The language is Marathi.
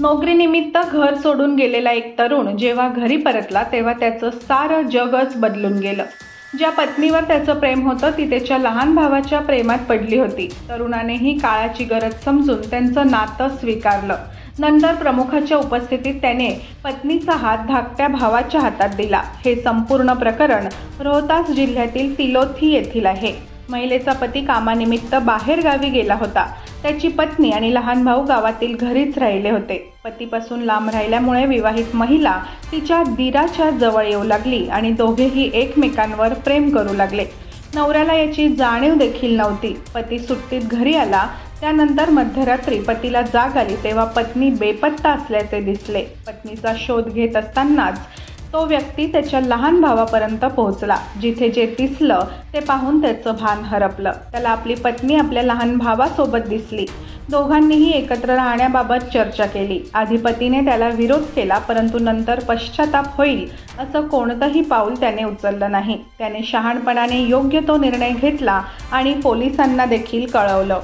नोकरीनिमित्त घर सोडून गेलेला एक तरुण जेव्हा घरी परतला तेव्हा त्याचं सारं जगच बदलून गेलं. ज्या पत्नीवर त्याचं प्रेम होतं ती त्याच्या लहान भावाच्या प्रेमात पडली होती. तरुणानेही काळाची गरज समजून त्यांचं नातं स्वीकारलं. नंतर प्रमुखाच्या उपस्थितीत त्याने पत्नीचा हात धाकट्या भावाच्या हातात दिला. हे संपूर्ण प्रकरण रोहतास जिल्ह्यातील तिलोथी येथील आहे. महिलेचा पती कामानिमित्त बाहेर गावी गेला होता. त्याची पत्नी आणि लहान भाऊ गावातील घरीच राहिले होते. पतीपासून लांब राहिल्यामुळे विवाहित महिला तिच्या दिराच्या जवळ येऊ लागली आणि दोघेही एकमेकांवर प्रेम करू लागले. नवऱ्याला याची जाणीव देखील नव्हती. पती सुट्टीत घरी आला त्यानंतर मध्यरात्री पतीला जाग आली तेव्हा पत्नी बेपत्ता असल्याचे दिसले. पत्नीचा शोध घेत असतानाच तो व्यक्ती त्याच्या लहान भावापर्यंत पोहोचला. जिथे जे दिसलं ते पाहून त्याचं भान हरपलं. त्याला आपली पत्नी आपल्या लहान भावासोबत दिसली. दोघांनीही एकत्र राहण्याबाबत चर्चा केली. आधी पतीने त्याला विरोध केला परंतु नंतर पश्चाताप होईल असं कोणतंही पाऊल त्याने उचललं नाही. त्याने शहाणपणाने योग्य तो निर्णय घेतला आणि पोलिसांना देखील कळवलं.